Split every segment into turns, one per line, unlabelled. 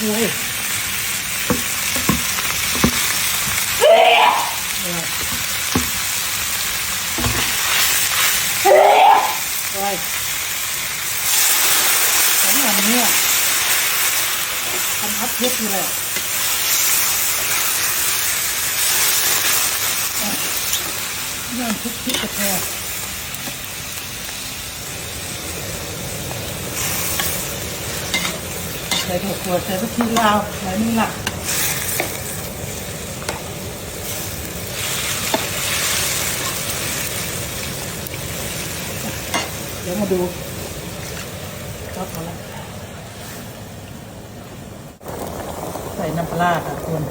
โอ้ยโอ้ยสองอันเนี้ทำพัดเพชรอยู่เลยย่างทุกทิศกระแทกใส่ถั่วขวดใส่พริกขี้ลาวใส่นี่หลักเดี๋ยวมาดูครับเอาละใส่น้ำปลาค่ะคุณ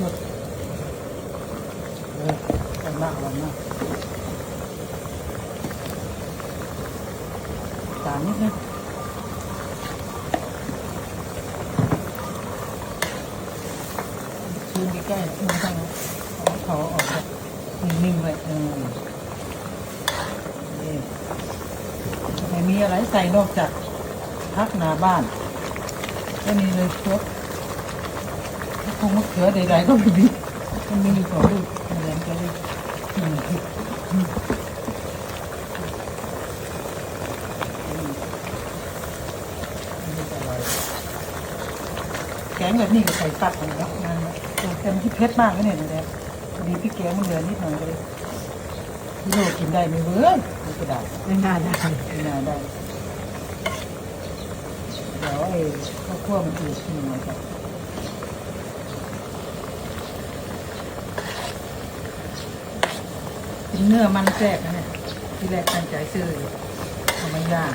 หมดเลยกัน มากวันมากตามนิดนึงชูนใกล้ๆชูนตั้งเขาออกแบบนิ่งๆไว้ออนี่ไม่มีอะไรใส่นอกจากพักหนาบ้านแค่นี้เลยครบคงมะเขือใดๆก็ไม่มีมันมีอยู่สองลูกเหมือนกันเลย แกงแบบนี้ก็ใส่ตับเลยเนาะงานเต่มันที่เผ็ดมากนะเนี่ยนะเนี่ยพอดีพี่แกงมันเหลือนิดหน่อยเลยพี่โลกินได้ไหมเว้ยไม่ก็ได้
ไม่น่าได้
ไม่น่าได้เดี๋ยวไอ้ข้าวคั่วมันอืดขึ้นมาครับ เนื้อมันแทรกนะเนี่ยที่แรกตั้งใจซื้อเอามันย่าง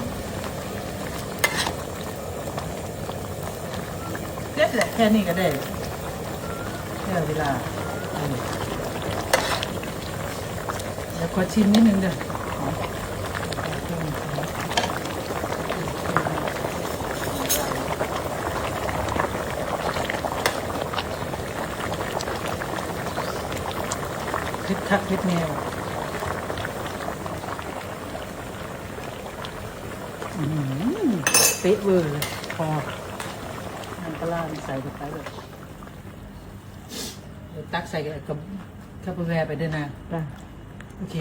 เด็ดแหละแค่นี้ก็ได้แค่เวลาเดี๋ยวขอชิมนิดนึงเด้อคิดคักคิดแนว
อื้อหือ เป๊ะเวอร์เลยพอ
น้ำปลาร้าใส่ลงไปเลยเดี๋ยวตักใส่กับกับข้าวแวร์ไปด้วยนะ
จ้ะ
โอเค